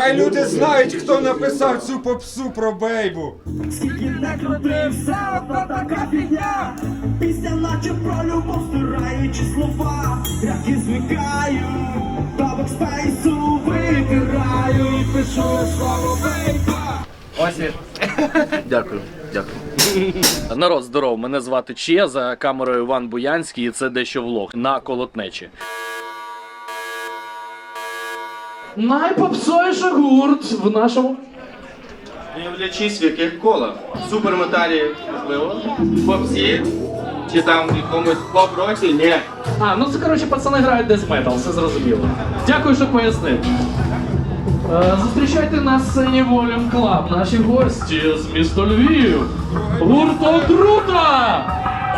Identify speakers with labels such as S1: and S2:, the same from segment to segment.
S1: Хай люди знають, хто написав цю попсу про бейбу.
S2: Скільки не крути, все одно така фігня Пісня наче про любов, стираючи слова Рядки змикаю, до бекспейсу вибираю І пишу слово бейба
S3: Дякую, дякую. Народ, здоров, мене звати Че, за камерою Іван Буянський, і це дещо влог на колотнечі. Найпопсовіший гурт в нашому.
S4: Дивлячись в яких колах. Суперметалі, можливо, попсі, чи там в якомусь поп-році, ні.
S3: А, ну це коротше пацани грають десь метал, все зрозуміло. Дякую, що пояснив. Е, Зустрічайте на сцені Volume Club наші гості з міста Львів. Гурт Отрута!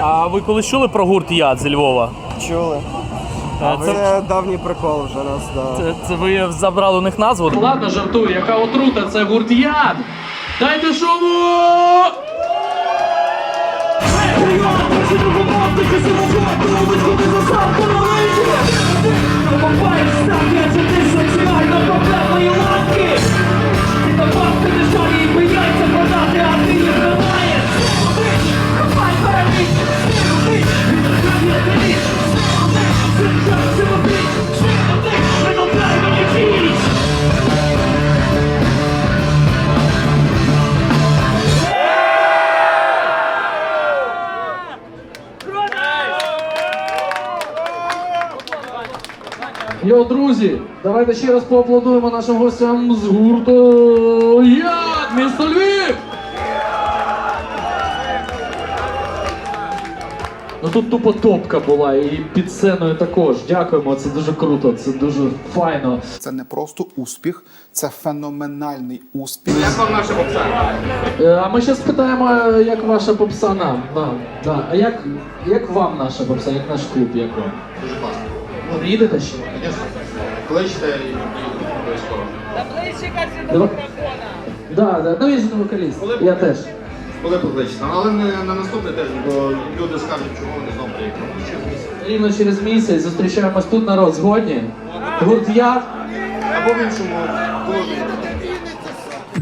S3: А ви колись чули про гурт Яд зі Львова?
S5: Чули. Це, давній прикол вже нас, да.
S3: Це, це ви забрали у них назву? Ладно, жартую, яка отрута, це гурт яд. Дайте шуму! Йо, друзі, давайте ще раз поаплодуємо нашим гостям з гурту Яд, місто Львів! Ну тут тупо топка була і під сценою також. Дякуємо, це дуже круто, це дуже файно.
S6: Це не просто успіх, це феноменальний успіх.
S4: Як вам наша попса?
S3: Е, А ми ще спитаємо, як ваша попса нам. нам да. А як, як вам наша попса, як наш клуб, як вам?
S4: Дуже класно.
S3: Ви їдете ще?
S4: Звісно. Кличте і обов'язково.
S3: мікрофона. Да, да, ну він же не вокаліст. Я теж.
S4: Коли покличте? Ну, Але не на наступний тиждень, бо люди скажуть, чого вони знову приїхали.
S3: Рівно через місяць зустрічаємось тут народ згодні. Гурт Яд.
S4: Або в іншому клубі.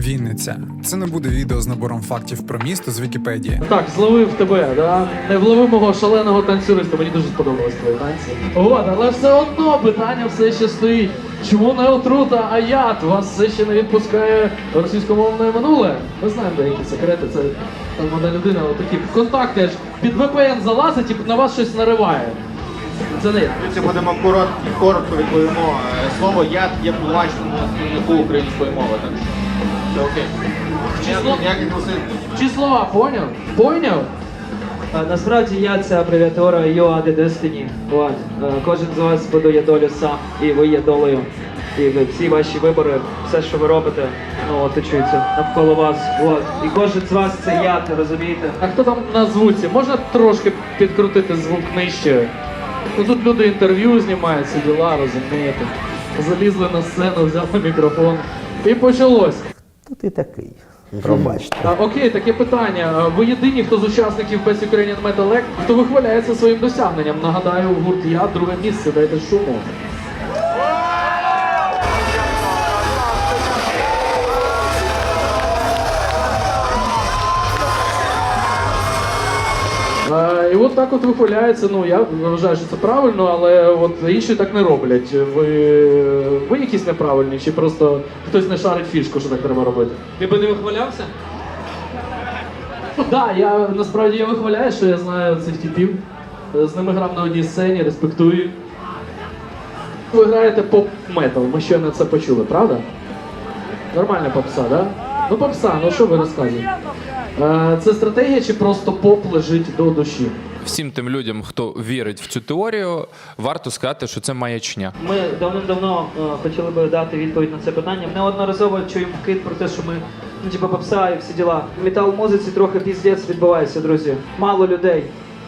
S7: Вінниця. Це не буде відео з набором фактів про місто з Вікіпедії.
S3: Так, зловив тебе, да? Не вловив мого шаленого танцюриста, мені дуже сподобалось твої танці. От, але все одно питання все ще стоїть. Чому не отрута, а яд? Вас все ще не відпускає російськомовне минуле? Ми знаємо деякі секрети, це там одна людина, отакі контакти аж під VPN залазить і на вас щось нариває. Це не я.
S4: Це будемо коротко, коротко відповімо. Е, Слово яд є плачному словнику української мови, так що все окей.
S3: Число-
S4: Ніяких носив.
S3: Чи слова, поняв? Поняв?
S8: А, Насправді я це абревіатура are destiny. От. Е, Кожен з вас будує долю сам, і ви є долею. І ви, всі ваші вибори, все, що ви робите, ну, оточується навколо вас. От. І кожен з вас це я, розумієте?
S3: А хто там на звуці? Можна трошки підкрутити звук нижче? Ну тут люди інтерв'ю знімають, діла, розумієте. Залізли на сцену, взяли мікрофон. І почалось.
S9: То ти такий. Пробачте.
S3: А, окей, таке питання. Ви єдині, хто з учасників Best Ukrainian Metal Act, хто вихваляється своїм досягненням. Нагадаю, гурт я, друге місце, дайте шуму. От так от вихваляється. Ну я вважаю, що це правильно, але от інші так не роблять. Ви, ви якісь неправильні, чи просто хтось не шарить фішку, що так треба робити?
S8: Ти би не вихвалявся?
S3: Так, да, я насправді я вихваляю, що я знаю цих типів. З ними грав на одній сцені, респектую. Ви граєте поп-метал, ми щойно це почули, правда? Нормальна попса, да? Ну попса, ну що ви розказуєте? Е, Це стратегія чи просто поп лежить до душі?
S10: Всім тим людям, хто вірить в цю теорію, варто сказати, що це маячня.
S8: Ми давним-давно е, хотіли би дати відповідь на це питання. Неодноразово чуємо вкид про те, що ми ну, типу, попса і всі діла. Метал музиці трохи піздець відбувається, друзі. Мало людей.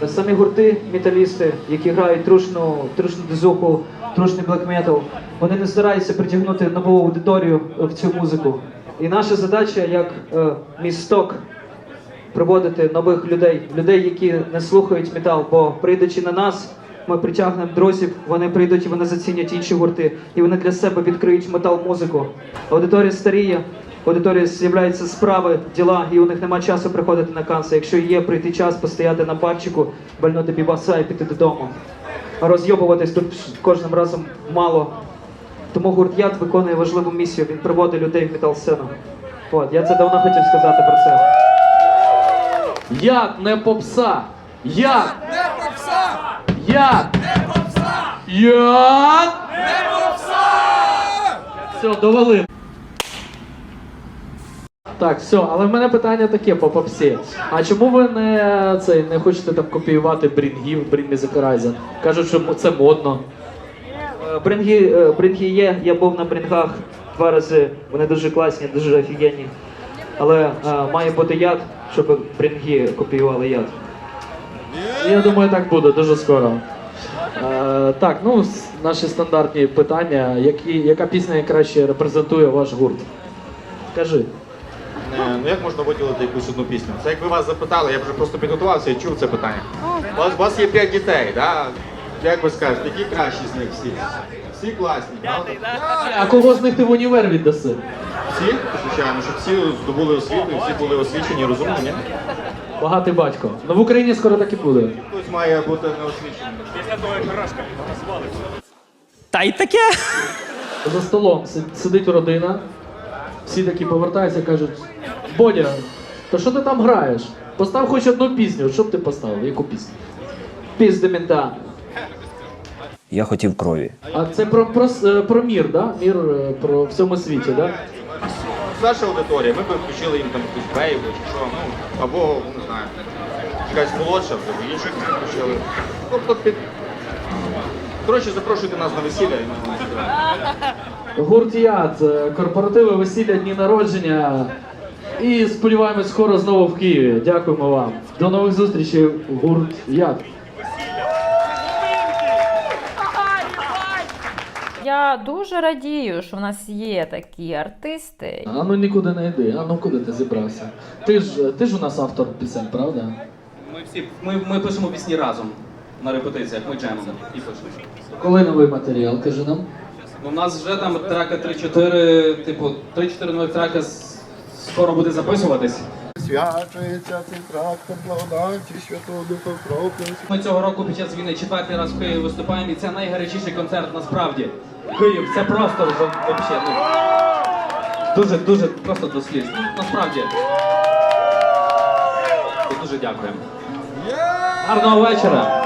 S8: Самі гурти, металісти, які грають трушну, трушну дизуху, трушний блек-метал, вони не стараються притягнути нову аудиторію в цю музику. І наша задача як е, місток приводити нових людей, людей, які не слухають метал, бо прийдучи на нас, Ми притягнемо друзів, вони прийдуть і вони зацінять інші гурти, і вони для себе відкриють метал-музику. Аудиторія старіє, аудиторія з'являються справи, діла, і у них немає часу приходити на канци. Якщо є прийти час постояти на барчику, бальнути бібаса і піти додому. А розйобуватись тут кожним разом мало. Тому гурт Яд виконує важливу місію. Він приводить людей в метал-сцену. От, я це давно хотів сказати про це.
S3: Яд не попса! Яд! Не попса! Яд! Не попса! Яд! Не попса! Все, довели. Так, все, але в мене питання таке по попсі. А чому ви не, цей, не хочете там копіювати брінгів, брінг Закарайзен? Кажуть, що це модно.
S8: Е, Бринги, е, бринги є, я був на брингах два рази. Вони дуже класні, дуже офігенні. Але е, має бути яд, щоб бринги копіювали яд.
S3: Я думаю, так буде дуже скоро. Е, так, ну, наші стандартні питання. Які, яка пісня найкраще репрезентує ваш гурт? Кажи.
S4: Е, Ну як можна виділити якусь одну пісню? Це якби вас запитали, я вже просто підготувався і чув це питання. У вас, у вас є п'ять дітей, да? Як ви скажете, які кращі з них всі? Всі класні, правда?
S3: А кого з них ти в універ віддаси?
S4: Всі, звичайно, щоб всі здобули освіту, і всі були освічені, розумні, ні?
S3: Багатий батько. Ну в Україні скоро так і буде.
S4: Хтось має бути неосвіченим.
S5: Та й таке.
S3: За столом си- сидить родина, всі такі повертаються і кажуть: Бодя, то що ти там граєш? Постав хоч одну пісню. Що б ти поставив? Яку пісню?
S8: Пізди мента.
S9: Я хотів крові.
S3: А це про, про, е, про мір, да? Мір е, про всьому світі, да?
S4: Наша аудиторія, ми б включили їм там якусь бейбу чи що, ну, або, не знаю, якась молодша, вже, інших не включили. Тобто під... Коротше, запрошуйте нас на весілля.
S3: Гурт Яд, е, корпоративи, весілля, дні народження. І сподіваємось, скоро знову в Києві. Дякуємо вам. До нових зустрічей, гурт Яд.
S11: Я дуже радію, що в нас є такі артисти.
S3: А ну нікуди не йди. А ну куди ти зібрався? Ти ж ти ж у нас автор пісень, правда?
S5: Ми всі ми, ми пишемо пісні разом на репетиціях, ми джемимо і пишемо.
S3: Коли новий матеріал, кажи нам.
S5: Ну, у нас вже там трека 3-4, типу, 3-4 нових трека скоро буде записуватись.
S2: Свячується цей трактор, благодаті, Святого Духа Прокляті.
S5: Ми цього року під час війни четвертий раз в Києві виступаємо, і це найгарячіший концерт насправді. Київ, це просто вже ну, дуже, дуже просто до сліз. Ну, насправді. Дуже дякуємо. Гарного вечора!